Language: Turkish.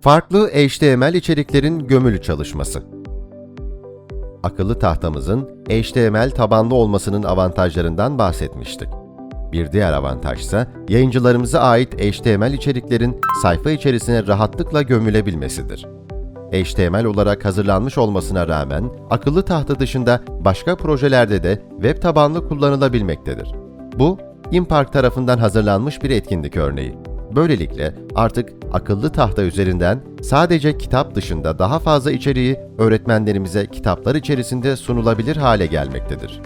Farklı HTML içeriklerin gömülü çalışması. Akıllı tahtamızın HTML tabanlı olmasının avantajlarından bahsetmiştik. Bir diğer avantaj ise yayıncılarımıza ait HTML içeriklerin sayfa içerisine rahatlıkla gömülebilmesidir. HTML olarak hazırlanmış olmasına rağmen akıllı tahta dışında başka projelerde de web tabanlı kullanılabilmektedir. Bu, Impark tarafından hazırlanmış bir etkinlik örneği. Böylelikle artık akıllı tahta üzerinden sadece kitap dışında daha fazla içeriği öğretmenlerimize kitaplar içerisinde sunulabilir hale gelmektedir.